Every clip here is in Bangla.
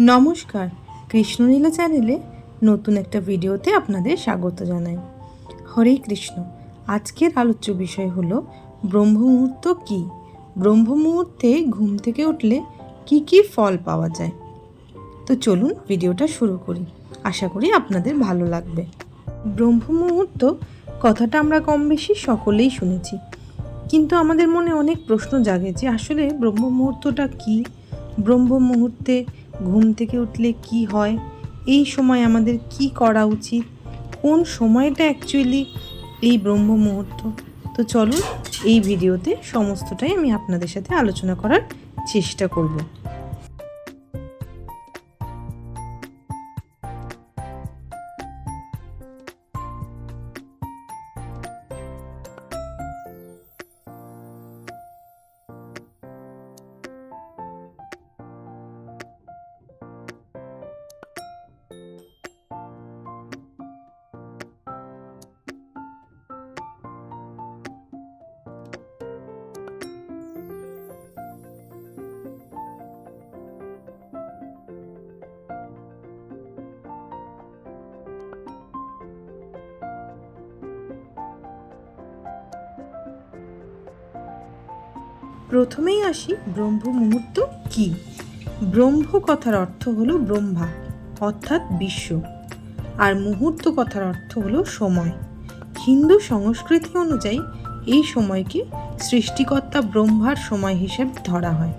নমস্কার। কৃষ্ণলীলা চ্যানেলে নতুন একটা ভিডিওতে আপনাদের স্বাগত জানাই। হরে কৃষ্ণ। আজকের আলোচ্য বিষয় হলো ব্রহ্ম মুহূর্ত কী? ব্রহ্ম মুহূর্তে ঘুম থেকে উঠলে কি কি ফল পাওয়া যায়? তো চলুন ভিডিওটা শুরু করি। আশা করি আপনাদের ভালো লাগবে। ব্রহ্ম মুহূর্ত কথাটা আমরা কম বেশি সকলেই শুনেছি। কিন্তু আমাদের মনে অনেক প্রশ্ন জাগে যে আসলে ব্রহ্ম মুহূর্তটা কী? ব্রহ্ম মুহূর্তে ঘুম থেকে উঠলে কি হয়? এই সময় আমাদের কি করা উচিত? কোন সময়টা অ্যাকচুয়ালি এই ব্রহ্ম মুহূর্ত? তো চলুন এই ভিডিওতে সমস্তটাই আমি আপনাদের সাথে আলোচনা করার চেষ্টা করব। প্রথমেই আসি ব্রহ্ম মুহূর্ত কি? ব্রহ্ম কথার অর্থ হলো ব্রহ্মা, অর্থাৎ বিশ্ব। আর মুহূর্ত কথার অর্থ হলো সময়। হিন্দু সংস্কৃতি অনুযায়ী এই সময়কে সৃষ্টিকর্তা ব্রহ্মার সময় হিসেবে ধরা হয়।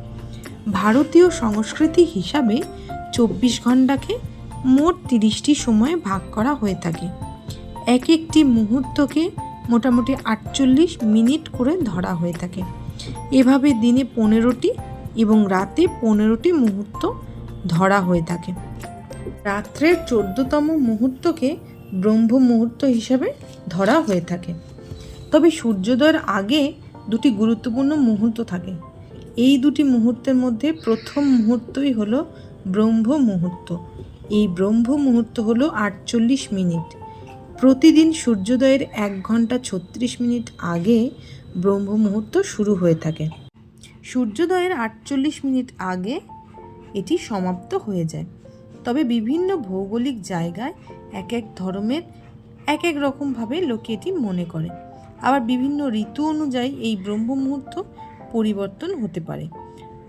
ভারতীয় সংস্কৃতি হিসাবে চব্বিশ ঘন্টাকে মোট তিরিশটি সময়ে ভাগ করা হয়ে থাকে। এক একটি মুহূর্তকে মোটামুটি আটচল্লিশ মিনিট করে ধরা হয়ে থাকে। এভাবে দিনে পনেরোটি এবং রাতে পনেরোটি মুহূর্ত ধরা হয়ে থাকে। রাত্রের চোদ্দতম মুহূর্তকে ব্রহ্ম মুহূর্ত হিসাবে ধরা হয়ে থাকে। তবে সূর্যোদয়ের আগে দুটি গুরুত্বপূর্ণ মুহূর্ত থাকে। এই দুটি মুহূর্তের মধ্যে প্রথম মুহূর্তই হলো ব্রহ্ম মুহূর্ত। এই ব্রহ্ম মুহূর্ত হলো আটচল্লিশ মিনিট। প্রতিদিন সূর্যোদয়ের এক ঘণ্টা ছত্রিশ মিনিট আগে ব্রহ্ম মুহূর্ত শুরু হয়ে থাকে। সূর্যোদয়ের আটচল্লিশ মিনিট আগে এটি সমাপ্ত হয়ে যায়। তবে বিভিন্ন ভৌগোলিক জায়গায় এক এক ধর্মের এক এক রকমভাবে লোকে এটি মনে করে। আবার বিভিন্ন ঋতু অনুযায়ী এই ব্রহ্ম মুহূর্ত পরিবর্তন হতে পারে।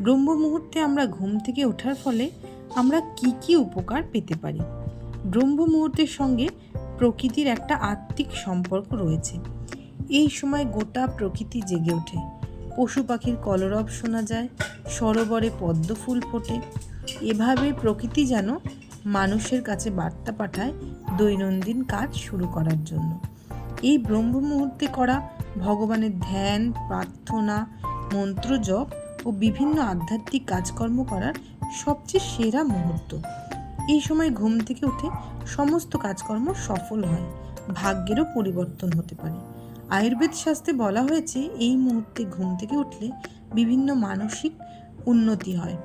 ব্রহ্ম মুহূর্তে আমরা ঘুম থেকে ওঠার ফলে আমরা কি কি উপকার পেতে পারি? ব্রহ্ম মুহূর্তের সঙ্গে প্রকৃতির একটা আত্মিক সম্পর্ক রয়েছে। এই সময় গোটা প্রকৃতি জেগে ওঠে। পশু পাখির কলরব শোনা যায়, সরোবরে পদ্ম ফুল ফোটে। এভাবে প্রকৃতি যেন মানুষের কাছে বার্তা পাঠায় দৈনন্দিন কাজ শুরু করার জন্য। এই ব্রহ্ম মুহূর্তে করা ভগবানের ধ্যান, প্রার্থনা, মন্ত্র জপ ও বিভিন্ন আধ্যাত্মিক কাজকর্ম করার সবচেয়ে সেরা মুহূর্ত। এই সময় ঘুম থেকে উঠে সমস্ত কাজকর্ম সফল হয়। ভাগ্যেরও পরিবর্তন হতে পারে। আয়ুর্বেদ শাস্ত্রে বলা হয়েছে, এই মুহূর্তে ঘুম থেকে উঠলে বিভিন্ন মানসিক উন্নতি হয়।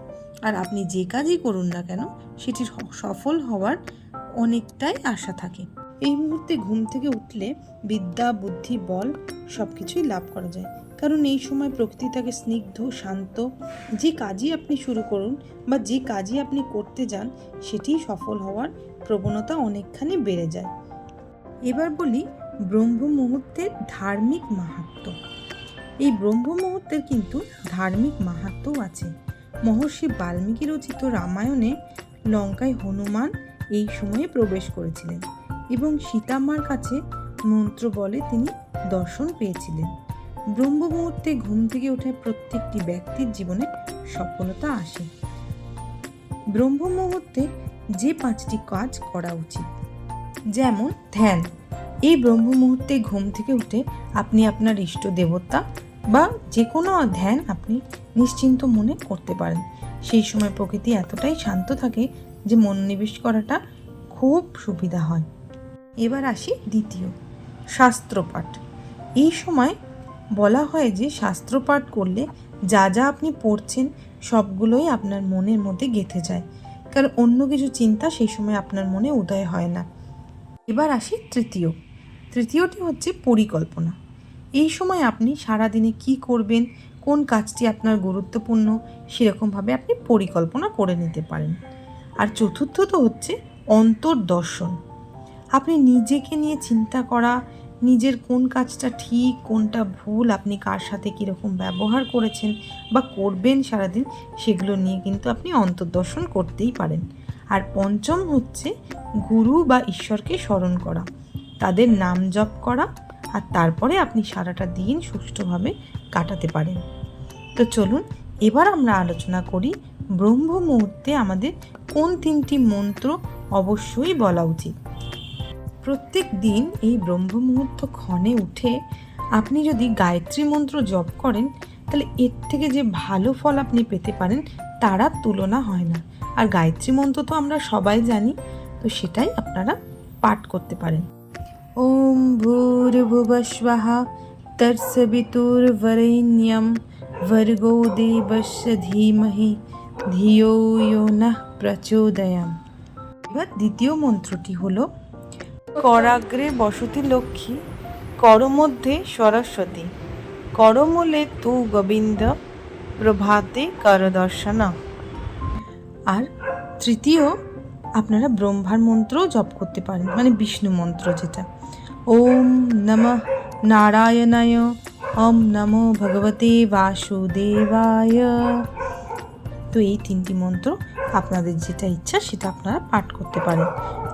আর আপনি যে কাজই করুন না কেন সেটির সফল হওয়ার অনেকটাই আশা থাকে। এই মুহূর্তে ঘুম থেকে উঠলে বিদ্যা, বুদ্ধি, বল সব কিছুই লাভ করা যায়। কারণ এই সময় প্রকৃতি থাকে স্নিগ্ধ, শান্ত, যে কাজই আপনি শুরু করুন বা যে কাজই আপনি করতে যান, সেটি সফল হওয়ার প্রবণতা অনেকখানি বেড়ে যায়। এবার বলি ব্রহ্ম মুহূর্তের ধার্মিক মাহাত্ম। এই ব্রহ্ম মুহূর্তের কিন্তু ধার্মিক মাহাত্মও আছে। মহর্ষি বাল্মীকি রচিত রামায়ণে লঙ্কায় হনুমান এই সময়ে প্রবেশ করেছিলেন এবং সীতামার কাছে মন্ত্র বলে তিনি দর্শন পেয়েছিলেন। ব্রহ্ম মুহূর্তে ঘুম থেকে উঠে প্রত্যেকটি ব্যক্তির জীবনে সফলতা আসে। ব্রহ্ম মুহূর্তে যে পাঁচটি কাজ করা উচিত, যেমন ধ্যান, এই ব্রহ্ম মুহূর্তে ঘুম থেকে উঠে আপনি আপনার ইষ্ট দেবতা বা যে কোনো ধ্যান আপনি নিশ্চিন্ত মনে করতে পারেন। সেই সময় প্রকৃতি এতটাই শান্ত থাকে যে মনোনিবেশ করাটা খুব সুবিধা হয়। এবার আসি দ্বিতীয়, শাস্ত্রপাঠ। এই সময় বলা হয় যে শাস্ত্রপাঠ করলে যা যা আপনি পড়ছেন সবগুলোই আপনার মনের মধ্যে গেঁথে যায়। কারণ অন্য কিছু চিন্তা সেই সময় আপনার মনে উদয় হয় না। এবার আসি তৃতীয়। তৃতীয়টি হচ্ছে পরিকল্পনা। এই সময় আপনি সারাদিনে কি করবেন, কোন কাজটি আপনার গুরুত্বপূর্ণ, সেরকমভাবে আপনি পরিকল্পনা করে নিতে পারেন। আর চতুর্থ তো হচ্ছে অন্তর্দর্শন। আপনি নিজেকে নিয়ে চিন্তা করা নিজের কোন কাজটা ঠিক, কোনটা ভুল, আপনি কার সাথে কীরকম ব্যবহার করেছেন বা করবেন সারাদিন, সেগুলো নিয়ে কিন্তু আপনি অন্তর্দর্শন করতেই পারেন। আর পঞ্চম হচ্ছে গুরু বা ঈশ্বরকে স্মরণ করা। তাদের নাম জপ করা আর তারপরে আপনি সারাটা দিন সুষ্ঠুভাবে কাটাতে পারেন। তো চলুন, এবার আমরা আলোচনা করি ব্রহ্ম মুহূর্তে আমাদের কোন তিনটি মন্ত্র অবশ্যই বলা উচিত। প্রত্যেক দিন এই ব্রহ্ম মুহূর্ত ক্ষণে উঠে আপনি যদি গায়ত্রী মন্ত্র জপ করেন, তাহলে এর থেকে যে ভালো ফল আপনি পেতে পারেন, তার তুলনা হয় না। আর গায়ত্রী মন্ত্র তো আমরা সবাই জানি, তো সেটাই আপনারা পাঠ করতে পারেন। ওম ভূর্ভুবস্বাহা তৎসবিতুর্বরেণ্যম ভর্গো দেবস্য ধীমহি ধিয়ো ইয়ো নঃ প্রচোদয়াম। এবার দ্বিতীয় মন্ত্রটি হলো করাগ্রে বসতি লক্ষ্মী, করমধ্যে সরস্বতী। করমূলে তু গোবিন্দ, প্রভাতে করদর্শন। আর তৃতীয়, আপনারা ব্রহ্মার মন্ত্র জপ করতে পারেন মানে বিষ্ণু মন্ত্র যেটা। ওম নমঃ নারায়ণায়, ওম নমো ভগবতে বাসুদেবায়। তো এই তিনটি মন্ত্র আপনাদের যেটা ইচ্ছা সেটা আপনারা পাঠ করতে পারেন।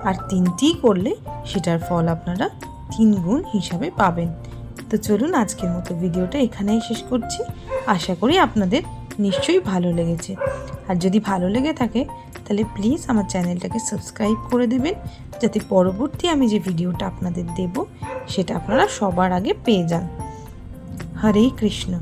আর তিনটি করলে সেটার ফল আপনারা তিন গুণ হিসাবে পাবেন। তো চলুন আজকের মতো ভিডিওটা এখানেই শেষ করছি। আশা করি আপনাদের নিশ্চয়ই ভালো লেগেছে। আর যদি ভালো লেগে থাকে, তাহলে প্লিজ আমার চ্যানেলটাকে সাবস্ক্রাইব করে দেবেন। যাতে পরবর্তী আমি যে ভিডিওটা আপনাদের দেব, সেটা আপনারা সবার আগে পেয়ে যান। হরে কৃষ্ণ।